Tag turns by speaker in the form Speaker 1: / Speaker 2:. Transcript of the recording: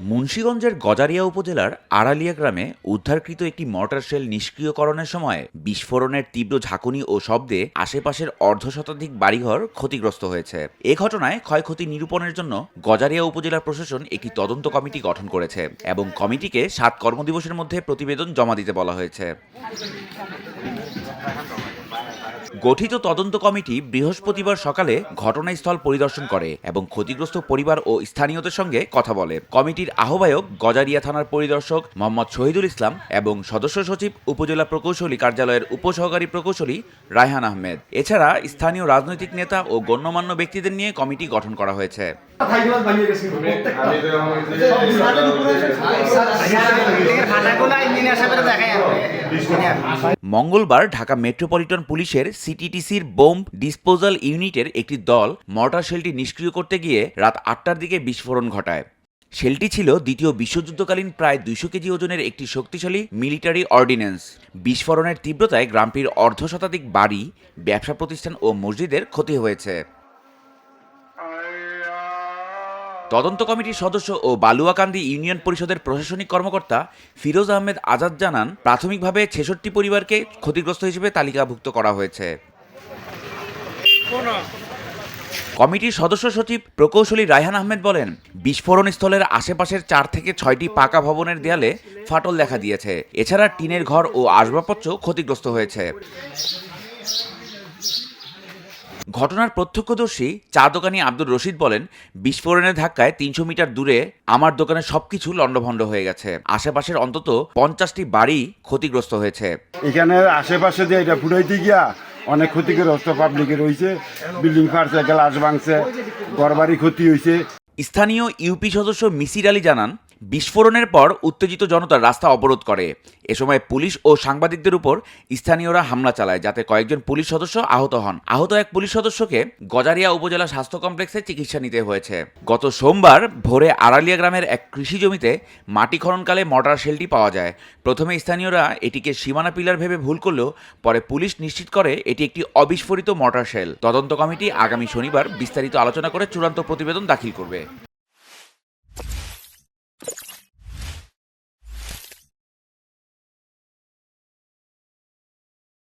Speaker 1: মুন্সীগঞ্জের গজারিয়া উপজেলার আড়ালিয়া গ্রামে উদ্ধারকৃত একটি মর্টার শেল নিষ্ক্রিয়করণের সময় বিস্ফোরণের তীব্র ঝাঁকুনি ও শব্দে আশেপাশের অর্ধশতাধিক বাড়িঘর ক্ষতিগ্রস্ত হয়েছে। এ ঘটনায় ক্ষয়ক্ষতি নিরূপণের জন্য গজারিয়া উপজেলা প্রশাসন একটি তদন্ত কমিটি গঠন করেছে এবং কমিটিকে সাত কর্মদিবসের মধ্যে প্রতিবেদন জমা দিতে বলা হয়েছে। গঠিত তদন্ত কমিটি বৃহস্পতিবার সকালে ঘটনাস্থল পরিদর্শন করে এবং ক্ষতিগ্রস্ত পরিবার ও স্থানীয়দের সঙ্গে কথা বলে। কমিটির আহ্বায়ক গজারিয়া থানার পরিদর্শক মোহাম্মদ শহীদুল ইসলাম এবং সদস্য সচিব উপজেলা প্রকৌশলী কার্যালয়ের উপসহকারী প্রকৌশলী রায়হান আহমেদ। এছাড়া স্থানীয় রাজনৈতিক নেতা ও গণ্যমান্য ব্যক্তিদের নিয়ে কমিটি গঠন করা হয়েছে। মঙ্গলবার ঢাকা মেট্রোপলিটন পুলিশের সিটিটিসির বোম ডিসপোজাল ইউনিটের একটি দল মর্টার শেলটি নিষ্ক্রিয় করতে গিয়ে রাত আটটার দিকে বিস্ফোরণ ঘটায়। শেলটি ছিল দ্বিতীয় বিশ্বযুদ্ধকালীন প্রায় দুইশো কেজি ওজনের একটি শক্তিশালী মিলিটারি অর্ডিন্যান্স। বিস্ফোরণের তীব্রতায় গ্রামটির অর্ধ শতাধিক বাড়ি, ব্যবসা প্রতিষ্ঠান ও মসজিদের ক্ষতি হয়েছে। তদন্ত কমিটির সদস্য ও বালুয়াকান্দি ইউনিয়ন পরিষদের প্রশাসনিক কর্মকর্তা ফিরোজ আহমেদ আজাদ জানান, প্রাথমিকভাবে ছেষট্টি পরিবারকে ক্ষতিগ্রস্ত হিসেবে তালিকাভুক্ত করা হয়েছে। কমিটির সদস্য সচিব প্রকৌশলী রায়হান আহমেদ বলেন, বিস্ফোরণ স্থলের আশেপাশের চার থেকে ছয়টি পাকা ভবনের দেয়ালে ফাটল দেখা দিয়েছে। এছাড়া টিনের ঘর ও আসবাবপত্র ক্ষতিগ্রস্ত হয়েছে। ঘটনার প্রত্যক্ষদর্শী চা দোকানি আব্দুর রশিদ বলেন বিস্ফোরণের ধাক্কায় তিনশো মিটার দূরে আমার দোকানের সবকিছু লণ্ডভণ্ড হয়ে গেছে। আশেপাশের অন্তত পঞ্চাশটি বাড়ি ক্ষতিগ্রস্ত হয়েছে।
Speaker 2: এখানে আশেপাশে যে এটা ফুটাইতে গিয়া অনেক ক্ষতিগ্রস্ত পাবলিকের হয়েছে বিল্ডিং ফাটছে গ্লাস ভাঙছে ঘরবাড়ি ক্ষতি হয়েছে
Speaker 1: স্থানীয় ইউপি সদস্য মিসির আলী জানান বিস্ফোরণের পর উত্তেজিত জনতা রাস্তা অবরোধ করে। এ সময় পুলিশ ও সাংবাদিকদের উপর স্থানীয়রা হামলা চালায়, যাতে কয়েকজন পুলিশ সদস্য আহত হন। আহত এক পুলিশ সদস্যকে গজারিয়া উপজেলা স্বাস্থ্য কমপ্লেক্সে চিকিৎসা নিতে হয়েছে। গত সোমবার ভোরে আড়ালিয়া গ্রামের এক কৃষি জমিতে মাটি খননকালে মর্টার শেলটি পাওয়া যায়। প্রথমে স্থানীয়রা এটিকে সীমানা পিলার ভেবে ভুল করলেও পরে পুলিশ নিশ্চিত করে এটি একটি অবিস্ফোরিত মর্টার শেল। তদন্ত কমিটি আগামী শনিবার বিস্তারিত আলোচনা করে চূড়ান্ত প্রতিবেদন দাখিল করবে।